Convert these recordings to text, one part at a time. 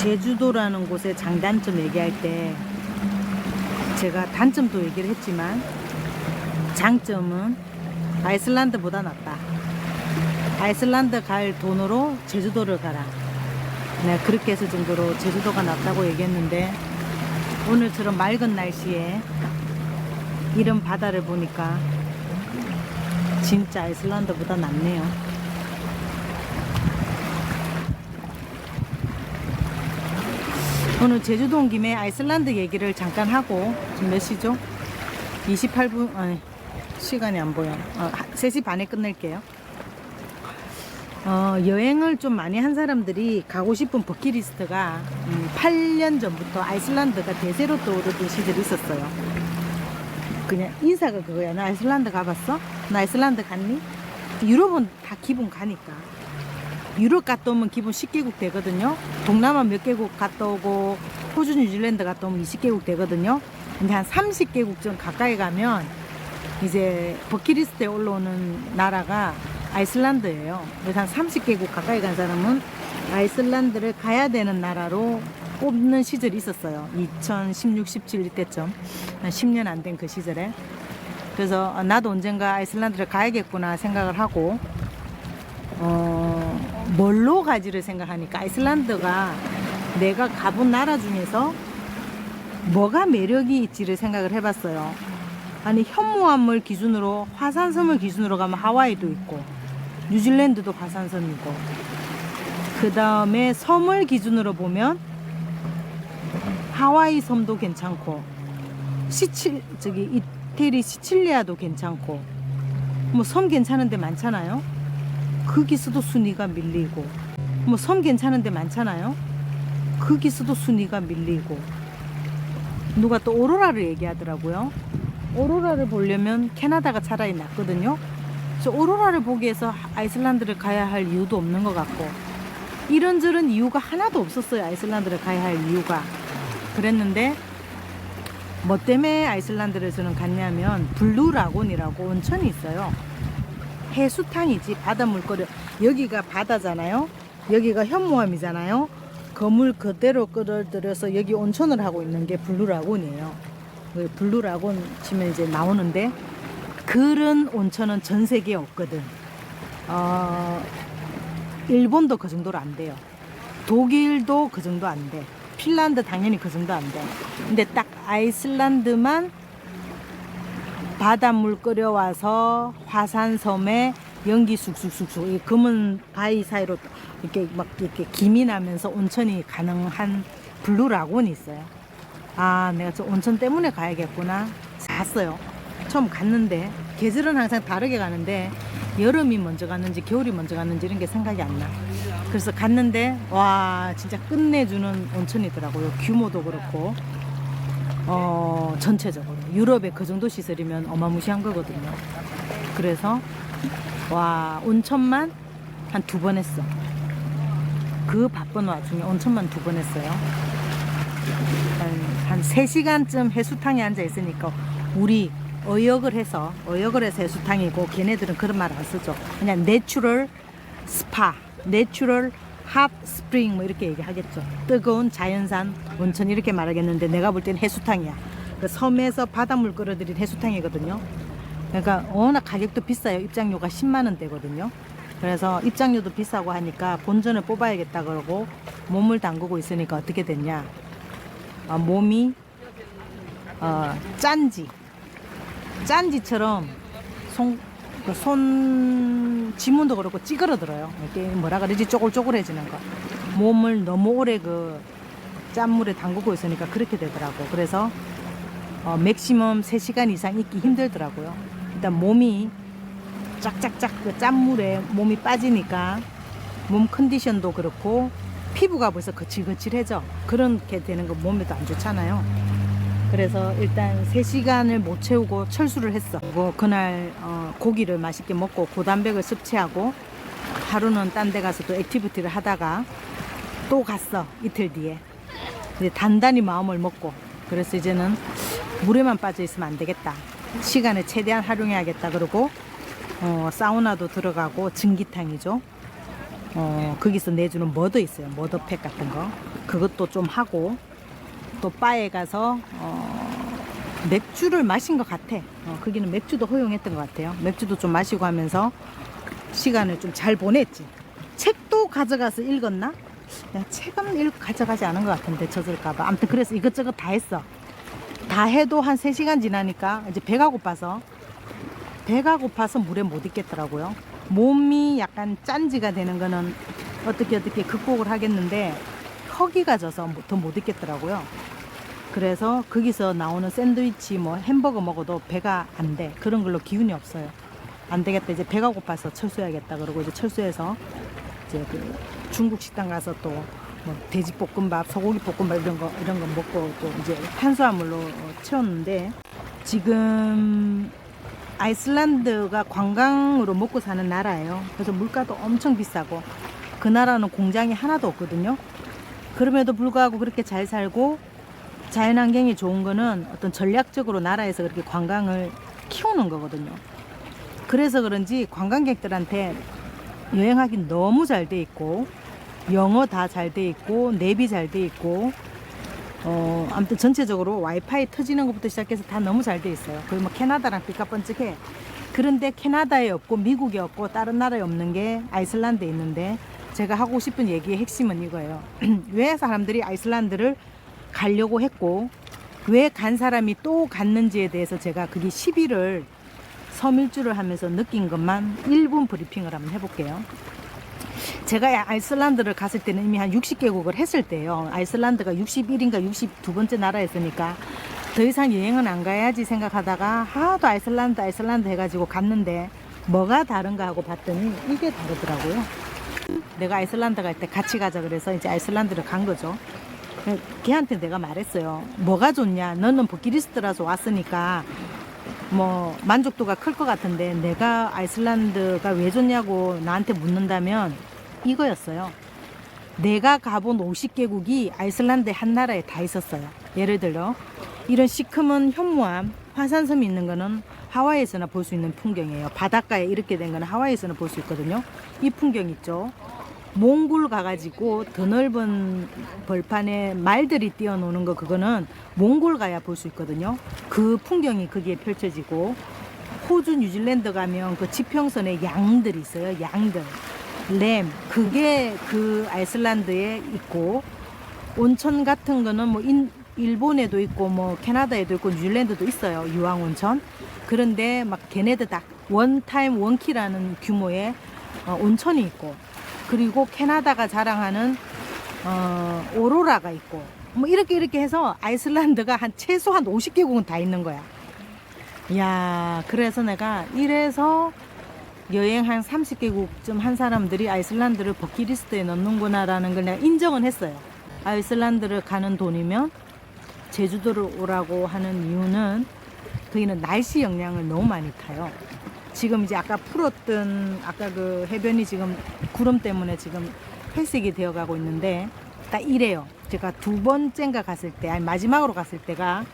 제주도라는 곳의 장단점 얘기할 때 제가 단점도 얘기를 했지만 장점은 아이슬란드보다 낫다. 아이슬란드 갈 돈으로 제주도를 가라. 네, 그렇게 해서 정도로 제주도가 낫다고 얘기했는데 오늘처럼 맑은 날씨에 이런 바다를 보니까 진짜 아이슬란드보다 낫네요. 오늘 제주도 온 김에 아이슬란드 얘기를 잠깐 하고 지금 몇 시죠? 28분 아니 시간이 안 보여. 어, 3시 반에 끝낼게요. 어, 여행을 좀 많이 한 사람들이 가고 싶은 버킷리스트가 음, 8년 전부터 아이슬란드가 대세로 떠오르던 시절이 있었어요. 그냥 인사가 그거야. 나 아이슬란드 가봤어? 나 아이슬란드 갔니? 유럽은 다 기본 가니까. 유럽 갔다 오면 기본 10개국 되거든요. 동남아 몇 개국 갔다 오고 호주, 뉴질랜드 갔다 오면 20개국 되거든요. 근데 한 30개국 좀 가까이 가면 이제 버킷리스트에 올라오는 나라가 아이슬란드예요. 그래서 한 30개국 가까이 간 사람은 아이슬란드를 가야 되는 나라로 꼽는 시절이 있었어요. 2016, 17 이때쯤. 한 10년 안 된 그 시절에. 그래서 아, 나도 언젠가 아이슬란드를 가야겠구나 생각을 하고 어, 뭘로 가지를 생각하니까 아이슬란드가 내가 가본 나라 중에서 뭐가 매력이 있지를 생각을 해봤어요. 아니 현무암을 기준으로 화산섬을 기준으로 가면 하와이도 있고 뉴질랜드도 화산섬이고 그 다음에 섬을 기준으로 보면 하와이 섬도 괜찮고 시칠 저기 이태리 시칠리아도 괜찮고 뭐 섬 괜찮은 데 많잖아요. 거기서도 순위가 밀리고 뭐 섬 괜찮은 데 많잖아요. 거기서도 순위가 밀리고 누가 또 오로라를 얘기하더라고요. 오로라를 보려면 캐나다가 차라리 낫거든요. 저 오로라를 보기 위해서 아이슬란드를 가야 할 이유도 없는 것 같고 이런저런 이유가 하나도 없었어요. 아이슬란드를 가야 할 이유가 그랬는데 뭐 때문에 아이슬란드를 저는 갔냐면 블루 라곤이라고 온천이 있어요. 해수탕이지 바닷물 끓여 여기가 바다잖아요. 여기가 현무암이잖아요. 거물 그대로 끌어들여서 여기 온천을 하고 있는 게 블루 라곤이에요. 그 블루 라곤 치면 이제 나오는데 그런 온천은 전 세계에 없거든. 어, 일본도 그 정도로 안 돼요. 독일도 그 정도 안 돼. 핀란드 당연히 그 정도 안 돼. 근데 딱 아이슬란드만 바닷물 끓여와서 화산섬에 연기 쑥쑥쑥쑥 이 검은 바위 사이로 이렇게 막 이렇게 김이 나면서 온천이 가능한 블루 라곤이 있어요. 아, 내가 저 온천 때문에 가야겠구나. 갔어요. 처음 갔는데 계절은 항상 다르게 가는데 여름이 먼저 갔는지 겨울이 먼저 갔는지 이런 게 생각이 안 나. 그래서 갔는데 와 진짜 끝내주는 온천이더라고요. 규모도 그렇고 어 전체적으로 유럽의 그 정도 시설이면 어마무시한 거거든요. 그래서 와 온천만 한 두 번 했어. 그 바쁜 와중에 온천만 두 번 했어요. 한, 한 3시간쯤 해수탕에 앉아 있으니까 우리 어역을 해서 어역을 해서 해수탕이고 걔네들은 그런 말 안 쓰죠. 그냥 내추럴 스파, 내추럴 핫 스프링 뭐 이렇게 얘기하겠죠. 뜨거운 자연산 온천 이렇게 말하겠는데 내가 볼땐 해수탕이야. 그 섬에서 바닷물 끌어들인 해수탕이거든요. 그러니까 워낙 가격도 비싸요. 입장료가 10만 원대거든요. 그래서 입장료도 비싸고 하니까 본전을 뽑아야겠다 그러고 몸을 담그고 있으니까 어떻게 됐냐? 어, 몸이 어, 짠지 짠지처럼 손, 그 손 지문도 그렇고 찌그러들어요. 이게 뭐라 그러지 쪼글쪼글해지는 거. 몸을 너무 오래 그 짠물에 담그고 있으니까 그렇게 되더라고. 그래서 어, 맥시멈 3시간 이상 있기 힘들더라고요. 일단 몸이 쫙쫙쫙 그 짠물에 몸이 빠지니까 몸 컨디션도 그렇고 피부가 벌써 거칠거칠해져. 그렇게 되는 거 몸에도 안 좋잖아요. 그래서 일단 3시간을 못 채우고 철수를 했어. 그리고 그날 어, 고기를 맛있게 먹고 고단백을 섭취하고 하루는 딴 데 가서 또 액티비티를 하다가 또 갔어. 이틀 뒤에. 이제 단단히 마음을 먹고 그래서 이제는 물에만 빠져 있으면 안 되겠다. 시간을 최대한 활용해야겠다. 그러고 어, 사우나도 들어가고 증기탕이죠. 어, 거기서 내주는 머더 있어요. 머더팩 같은 거. 그것도 좀 하고 또 바에 가서 어, 맥주를 마신 것 같아. 어, 거기는 맥주도 허용했던 것 같아요. 맥주도 좀 마시고 하면서 시간을 좀 잘 보냈지. 책도 가져가서 읽었나? 야, 책은 읽 가져가지 않은 것 같은데 젖을까봐. 아무튼 그래서 이것저것 다 했어. 다 해도 한 3시간 지나니까 이제 배가 고파서 배가 고파서 물에 못 있겠더라고요. 몸이 약간 짠지가 되는 거는 어떻게 어떻게 극복을 하겠는데 허기가 져서 더 못 있겠더라고요. 그래서 거기서 나오는 샌드위치 뭐 햄버거 먹어도 배가 안 돼. 그런 걸로 기운이 없어요. 안 되겠다. 이제 배가 고파서 철수해야겠다. 그러고 이제 철수해서 이제 그 중국 식당 가서 또 뭐 돼지 볶음밥, 소고기 볶음밥 이런 거 이런 거 먹고 또 이제 탄수화물로 어, 채웠는데 지금 아이슬란드가 관광으로 먹고 사는 나라예요. 그래서 물가도 엄청 비싸고 그 나라는 공장이 하나도 없거든요. 그럼에도 불구하고 그렇게 잘 살고 자연환경이 좋은 거는 어떤 전략적으로 나라에서 그렇게 관광을 키우는 거거든요. 그래서 그런지 관광객들한테 여행하기 너무 잘 돼 있고 영어 다 잘 돼 있고 내비 잘 돼 있고 어 아무튼 전체적으로 와이파이 터지는 것부터 시작해서 다 너무 잘 돼 있어요. 거의 뭐 캐나다랑 삐까뻔쩍해. 그런데 캐나다에 없고 미국에 없고 다른 나라에 없는 게 아이슬란드에 있는데 제가 하고 싶은 얘기의 핵심은 이거예요. 왜 사람들이 아이슬란드를 가려고 했고 왜 간 사람이 또 갔는지에 대해서 제가 그게 10일을 섬일주를 하면서 느낀 것만 1분 브리핑을 한번 해볼게요. 제가 아이슬란드를 갔을 때는 이미 한 60개국을 했을 때요. 아이슬란드가 61인가 62번째 나라였으니까 더 이상 여행은 안 가야지 생각하다가 하도 아이슬란드 아이슬란드 해가지고 갔는데 뭐가 다른가 하고 봤더니 이게 다르더라고요. 내가 아이슬란드 갈 때 같이 가자 그래서 이제 아이슬란드를 간 거죠. 걔한테 내가 말했어요. 뭐가 좋냐? 너는 버킷리스트라서 왔으니까 뭐 만족도가 클 것 같은데 내가 아이슬란드가 왜 좋냐고 나한테 묻는다면 이거였어요. 내가 가본 50개국이 아이슬란드 한 나라에 다 있었어요. 예를 들어 이런 시커먼 현무암 화산섬이 있는 거는 하와이에서나 볼 수 있는 풍경이에요. 바닷가에 이렇게 된 거는 하와이에서나 볼 수 있거든요. 이 풍경 있죠. 몽골 가가지고 더 넓은 벌판에 말들이 뛰어노는 거 그거는 몽골 가야 볼 수 있거든요. 그 풍경이 거기에 펼쳐지고 호주, 뉴질랜드 가면 그 지평선에 양들이 있어요. 양들, 램 그게 그 아이슬란드에 있고 온천 같은 거는 뭐 인, 일본에도 있고 뭐 캐나다에도 있고 뉴질랜드도 있어요. 유황 온천. 그런데 막 걔네들 다 원타임 원키라는 규모의 어, 온천이 있고 그리고 캐나다가 자랑하는 어, 오로라가 있고 뭐 이렇게 이렇게 해서 아이슬란드가 한 최소 한 50개국은 다 있는 거야. 야, 그래서 내가 이래서 여행 한 30개국쯤 한 사람들이 아이슬란드를 버킷리스트에 넣는구나라는 걸 내가 인정은 했어요. 아이슬란드를 가는 돈이면 제주도를 오라고 하는 이유는 거기는 날씨 영향을 너무 많이 타요. 지금 이제 아까 풀었던 아까 그 해변이 지금 구름 때문에 지금 회색이 되어 가고 있는데 딱 이래요. 제가 두 번째인가 갔을 때, 아니 마지막으로 갔을 때가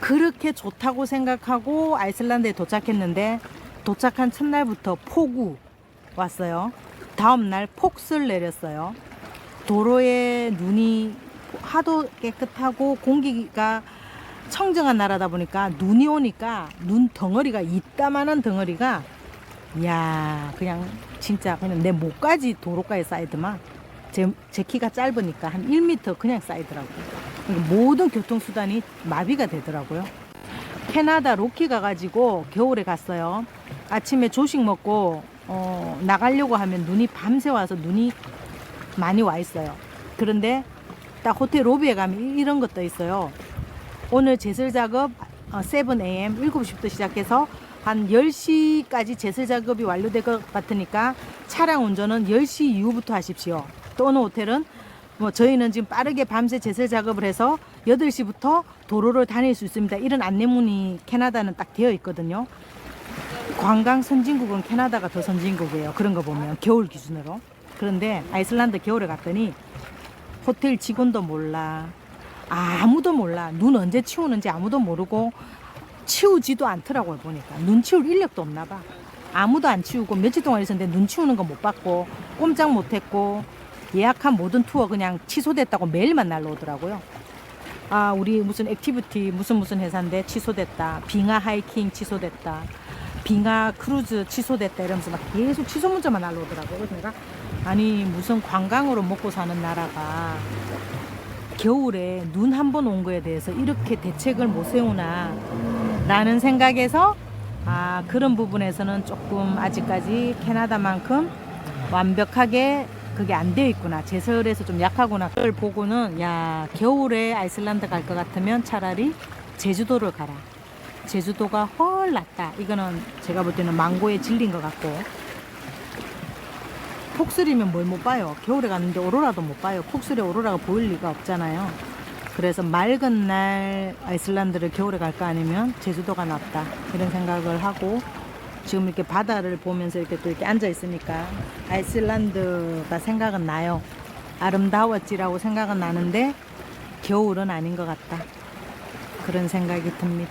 그렇게 좋다고 생각하고 아이슬란드에 도착했는데 도착한 첫날부터 폭우 왔어요. 다음날 폭설 내렸어요. 도로에 눈이 하도 깨끗하고 공기가 청정한 나라다 보니까 눈이 오니까 눈 덩어리가 이따만한 덩어리가 야 그냥 진짜 그냥 내 목까지 도로가에 쌓이더만 제, 제 키가 짧으니까 한 1m 그냥 쌓이더라고요. 그러니까 모든 교통수단이 마비가 되더라고요. 캐나다 로키 가가지고 겨울에 갔어요. 아침에 조식 먹고 어, 나가려고 하면 눈이 밤새 와서 눈이 많이 와 있어요. 그런데 딱 호텔 로비에 가면 이런 것도 있어요. 오늘 제설 작업 어, 7am 7시부터 시작해서 한 10시까지 제설 작업이 완료될 것 같으니까 차량 운전은 10시 이후부터 하십시오. 또 어느 호텔은 뭐 저희는 지금 빠르게 밤새 제설 작업을 해서 8시부터 도로를 다닐 수 있습니다. 이런 안내문이 캐나다는 딱 되어 있거든요. 관광 선진국은 캐나다가 더 선진국이에요. 그런 거 보면 겨울 기준으로. 그런데 아이슬란드 겨울에 갔더니 호텔 직원도 몰라. 아무도 몰라. 눈 언제 치우는지 아무도 모르고 치우지도 않더라고요, 보니까. 눈 치울 인력도 없나 봐. 아무도 안 치우고 며칠 동안 있었는데 눈 치우는 거 못 봤고 꼼짝 못 했고 예약한 모든 투어 그냥 취소됐다고 메일만 날라오더라고요. 아, 우리 무슨 액티비티 무슨 무슨 회사인데 취소됐다. 빙하 하이킹 취소됐다. 빙하 크루즈 취소됐다 이러면서 막 계속 취소 문자만 날라오더라고요. 그래서 내가 아니 무슨 관광으로 먹고 사는 나라가 겨울에 눈 한 번 온 거에 대해서 이렇게 대책을 못 세우나 라는 생각에서 아 그런 부분에서는 조금 아직까지 캐나다만큼 완벽하게 그게 안 되어 있구나. 제설에서 좀 약하구나. 그걸 보고는 야 겨울에 아이슬란드 갈 것 같으면 차라리 제주도를 가라. 제주도가 훨 낫다. 이거는 제가 볼 때는 망고에 질린 것 같고 폭설이면 뭘 못 봐요. 겨울에 갔는데 오로라도 못 봐요. 폭설에 오로라가 보일 리가 없잖아요. 그래서 맑은 날 아이슬란드를 겨울에 갈까 아니면 제주도가 낫다. 이런 생각을 하고 지금 이렇게 바다를 보면서 이렇게 또 이렇게 앉아 있으니까 아이슬란드가 생각은 나요. 아름다웠지라고 생각은 나는데 겨울은 아닌 것 같다. 그런 생각이 듭니다.